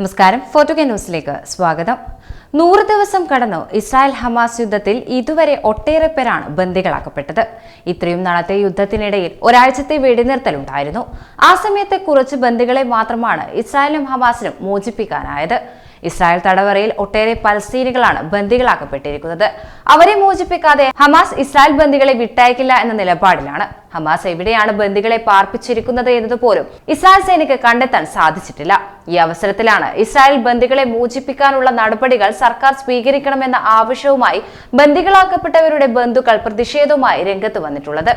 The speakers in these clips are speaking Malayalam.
നമസ്കാരം. ഫോട്ടോ ന്യൂസിലേക്ക് സ്വാഗതം. നൂറ് ദിവസം കടന്നു ഇസ്രായേൽ ഹമാസ് യുദ്ധത്തിൽ ഇതുവരെ ഒട്ടേറെ പേരാണ് ബന്ദികളാക്കപ്പെട്ടത്. ഇത്രയും നാളത്തെ യുദ്ധത്തിനിടയിൽ ഒരാഴ്ചത്തെ വെടിനിർത്തലുണ്ടായിരുന്നു ആ സമയത്തെ കുറച്ച് ബന്ദികളെ മാത്രമാണ് ഇസ്രായേലും ഹമാസിനും മോചിപ്പിക്കാനായത്. ഇസ്രായേൽ തടവറയിൽ ഒട്ടേറെ പലസ്തീനികളാണ് ബന്ദികളാക്കപ്പെട്ടിരിക്കുന്നത്. അവരെ മോചിപ്പിക്കാതെ ഹമാസ് ഇസ്രായേൽ ബന്ദികളെ വിട്ടയക്കില്ല എന്ന നിലപാടിലാണ്. ഹമാസ് എവിടെയാണ് ബന്ദികളെ പാർപ്പിച്ചിരിക്കുന്നത് എന്നതുപോലും ഇസ്രായേൽ സേനയ്ക്ക് കണ്ടെത്താൻ സാധിച്ചിട്ടില്ല. ഈ അവസരത്തിലാണ് ഇസ്രായേൽ ബന്ദികളെ മോചിപ്പിക്കാനുള്ള നടപടികൾ സർക്കാർ സ്വീകരിക്കണമെന്ന ആവശ്യവുമായി ബന്ദികളാക്കപ്പെട്ടവരുടെ ബന്ധുക്കൾ പ്രതിഷേധവുമായി രംഗത്ത് വന്നിട്ടുള്ളത്.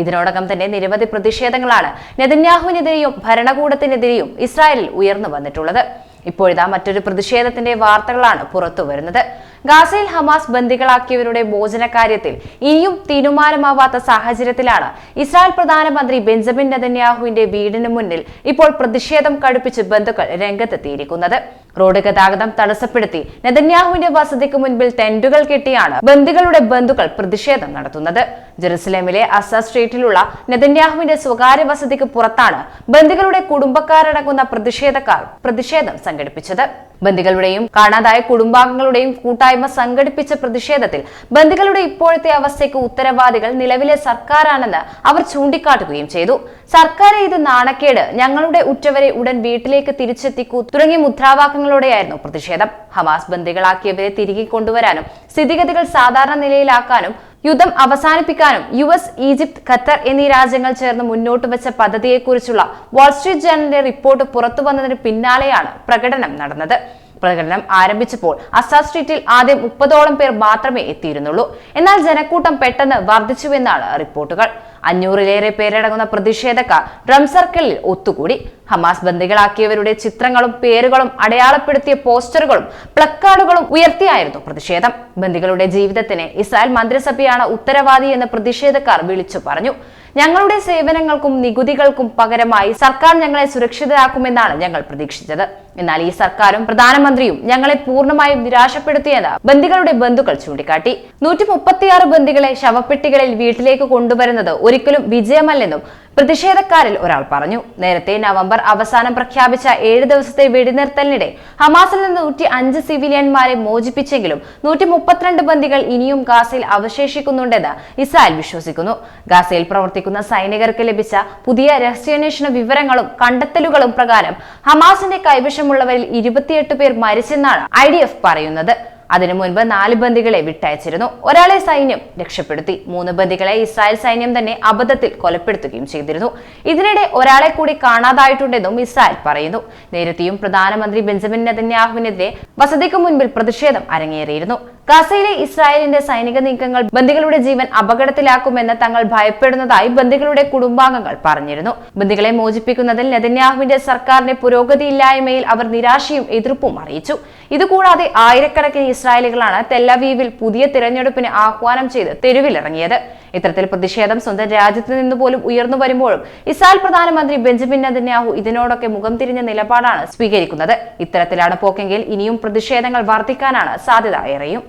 ഇതിനോടകം തന്നെ നിരവധി പ്രതിഷേധങ്ങളാണ് നെതന്യാഹുവിനെതിരെയും ഭരണകൂടത്തിനെതിരെയും ഇസ്രായേലിൽ ഉയർന്നു വന്നിട്ടുള്ളത്. ഇപ്പോഴിതാ മറ്റൊരു പ്രതിഷേധത്തിന്റെ വാർത്തകളാണ് പുറത്തു വരുന്നത് ഗാസയിൽ ഹമാസ് ബന്ദികളാക്കിയവരുടെ മോചന കാര്യത്തിൽ ഇനിയും തീരുമാനമാവാത്ത സാഹചര്യത്തിലാണ് ഇസ്രായേൽ പ്രധാനമന്ത്രി ബെഞ്ചമിൻ നെതന്യാഹുവിന്റെ വീടിന് മുന്നിൽ ഇപ്പോൾ പ്രതിഷേധം കടുപ്പിച്ച് ബന്ധുക്കൾ രംഗത്തെത്തിയിരിക്കുന്നത്. റോഡ് ഗതാഗതം തടസ്സപ്പെടുത്തി നെതന്യാഹുവിന്റെ വസതിക്ക് മുൻപിൽ ടെന്റുകൾ കെട്ടിയാണ് ബന്ദികളുടെ ബന്ധുക്കൾ പ്രതിഷേധം നടത്തുന്നത്. ജെറുസലേമിലെ അസ സ്ട്രീറ്റിലുള്ള നെതന്യാഹുവിന്റെ സ്വകാര്യ വസതിക്ക് പുറത്താണ് ബന്ദികളുടെ കുടുംബക്കാരടങ്ങുന്ന പ്രതിഷേധക്കാർ പ്രതിഷേധം സംഘടിപ്പിച്ചത്. ബന്ദികളുടെയും കാണാതായ കുടുംബാംഗങ്ങളുടെയും കൂട്ടായ്മ സംഘടിപ്പിച്ച പ്രതിഷേധത്തിൽ ബന്ദികളുടെ ഇപ്പോഴത്തെ അവസ്ഥയ്ക്ക് ഉത്തരവാദികൾ നിലവിലെ സർക്കാരാണെന്ന് അവർ ചൂണ്ടിക്കാട്ടുകയും ചെയ്തു. സർക്കാർ ഇത് നാണക്കേട് ഞങ്ങളുടെ ഉറ്റവരെ ഉടൻ വീട്ടിലേക്ക് തിരിച്ചെത്തിക്കൂ തുടങ്ങിയ മുദ്രാവാക്യങ്ങളോടെയായിരുന്നു പ്രതിഷേധം. ഹമാസ് ബന്ദികളാക്കിയവരെ തിരികെ കൊണ്ടുവരാനും സ്ഥിതിഗതികൾ സാധാരണ നിലയിലാക്കാനും യുദ്ധം അവസാനിപ്പിക്കാനും യു എസ് ഈജിപ്ത് ഖത്തർ എന്നീ രാജ്യങ്ങൾ ചേർന്ന് മുന്നോട്ട് വെച്ച പദ്ധതിയെക്കുറിച്ചുള്ള വാൾസ്ട്രീറ്റ് ജേണലിന്റെ റിപ്പോർട്ട് പുറത്തു വന്നതിന് പിന്നാലെയാണ് പ്രകടനം നടന്നത്. പ്രകടനം ആരംഭിച്ചപ്പോൾ അസാ സ്ട്രീറ്റിൽ ആദ്യം മുപ്പതോളം പേർ മാത്രമേ എത്തിയിരുന്നുള്ളൂ. എന്നാൽ ജനക്കൂട്ടം പെട്ടെന്ന് വർദ്ധിച്ചുവെന്നാണ് റിപ്പോർട്ടുകൾ. അഞ്ഞൂറിലേറെ പേരടങ്ങുന്ന പ്രതിഷേധക്കാർ ഡ്രം സർക്കിളിൽ ഒത്തുകൂടി. ഹമാസ് ബന്ദികളാക്കിയവരുടെ ചിത്രങ്ങളും പേരുകളും അടയാളപ്പെടുത്തിയ പോസ്റ്ററുകളും പ്ലക്കാർഡുകളും ഉയർത്തിയായിരുന്നു പ്രതിഷേധം. ബന്ദികളുടെ ജീവിതത്തിന് ഇസ്രായേൽ മന്ത്രിസഭയാണ് ഉത്തരവാദി എന്ന് പ്രതിഷേധക്കാർ വിളിച്ചു പറഞ്ഞു. ഞങ്ങളുടെ സേവനങ്ങൾക്കും നികുതികൾക്കും പകരമായി സർക്കാർ ഞങ്ങളെ സുരക്ഷിതരാക്കുമെന്നാണ് ഞങ്ങൾ പ്രതീക്ഷിച്ചത്. എന്നാൽ ഈ സർക്കാരും പ്രധാനമന്ത്രിയും ഞങ്ങളെ പൂർണമായും നിരാശപ്പെടുത്തിയെന്ന് ബന്ദികളുടെ ബന്ധുക്കൾ ചൂണ്ടിക്കാട്ടി. നൂറ്റി മുപ്പത്തിയാറ് ബന്ദികളെ ശവപ്പെട്ടികളിൽ വീട്ടിലേക്ക് കൊണ്ടുവരുന്നത് ഒരിക്കലും വിജയമല്ലെന്നും പ്രതിഷേധക്കാരിൽ ഒരാൾ പറഞ്ഞു. നേരത്തെ നവംബർ അവസാനം പ്രഖ്യാപിച്ച ഏഴ് ദിവസത്തെ വെടിനിർത്തലിനിടെ ഹമാസിൽ നിന്ന് നൂറ്റി അഞ്ച് സിവിലിയന്മാരെ മോചിപ്പിച്ചെങ്കിലും നൂറ്റി മുപ്പത്തിരണ്ട് ബന്ദികൾ ഇനിയും ഗാസയിൽ അവശേഷിക്കുന്നുണ്ടെന്ന് ഇസ്രായേൽ വിശ്വസിക്കുന്നു. ഗാസയിൽ പ്രവർത്തിക്കുന്ന സൈനികർക്ക് ലഭിച്ച പുതിയ രഹസ്യാന്വേഷണ വിവരങ്ങളും കണ്ടെത്തലുകളും പ്രകാരം ഹമാസിന്റെ കൈവശമുള്ളവരിൽ ഇരുപത്തിയെട്ട് പേർ മരിച്ചെന്നാണ് ഐ പറയുന്നത്. അതിനു മുൻപ് നാല് ബന്ദികളെ വിട്ടയച്ചിരുന്നു. ഒരാളെ സൈന്യം രക്ഷപ്പെടുത്തി. മൂന്ന് ബന്ദികളെ ഇസ്രായേൽ സൈന്യം തന്നെ അബദ്ധത്തിൽ കൊലപ്പെടുത്തുകയും ചെയ്തിരുന്നു. ഇതിനിടെ ഒരാളെ കൂടി കാണാതായിട്ടുണ്ടെന്നും ഇസ്രായേൽ പറയുന്നു. നേരത്തെയും പ്രധാനമന്ത്രി ബെഞ്ചമിൻ നെതന്യാഹുവിനെതിരെ വസതിക്ക് മുൻപിൽ പ്രതിഷേധം അരങ്ങേറിയിരുന്നു. ഗസയിലെ ഇസ്രായേലിന്റെ സൈനിക നീക്കങ്ങൾ ബന്ദികളുടെ ജീവൻ അപകടത്തിലാക്കുമെന്ന് തങ്ങൾ ഭയപ്പെടുന്നതായി ബന്ദികളുടെ കുടുംബാംഗങ്ങൾ പറഞ്ഞിരുന്നു. ബന്ദികളെ മോചിപ്പിക്കുന്നതിൽ നെതന്യാഹുവിന്റെ സർക്കാരിന്റെ പുരോഗതിയില്ലായ്മയിൽ അവർ നിരാശയും എതിർപ്പും അറിയിച്ചു. ഇതുകൂടാതെ ആയിരക്കണക്കിന് ഇസ്രായേലികളാണ് തെല്ലവീവിൽ പുതിയ തിരഞ്ഞെടുപ്പിന് ആഹ്വാനം ചെയ്ത് തെരുവിലിറങ്ങിയത്. ഇത്തരത്തിൽ പ്രതിഷേധം സ്വന്തം രാജ്യത്ത് നിന്ന് പോലും ഉയർന്നു വരുമ്പോഴും ഇസ്രായേൽ പ്രധാനമന്ത്രി ബെഞ്ചമിൻ നെതന്യാഹു ഇതിനോടൊക്കെ മുഖം തിരിഞ്ഞ നിലപാടാണ് സ്വീകരിക്കുന്നത്. ഇത്തരത്തിലാണ് പോക്കെങ്കിൽ ഇനിയും പ്രതിഷേധങ്ങൾ വർദ്ധിക്കാനാണ് സാധ്യത ഏറെയും.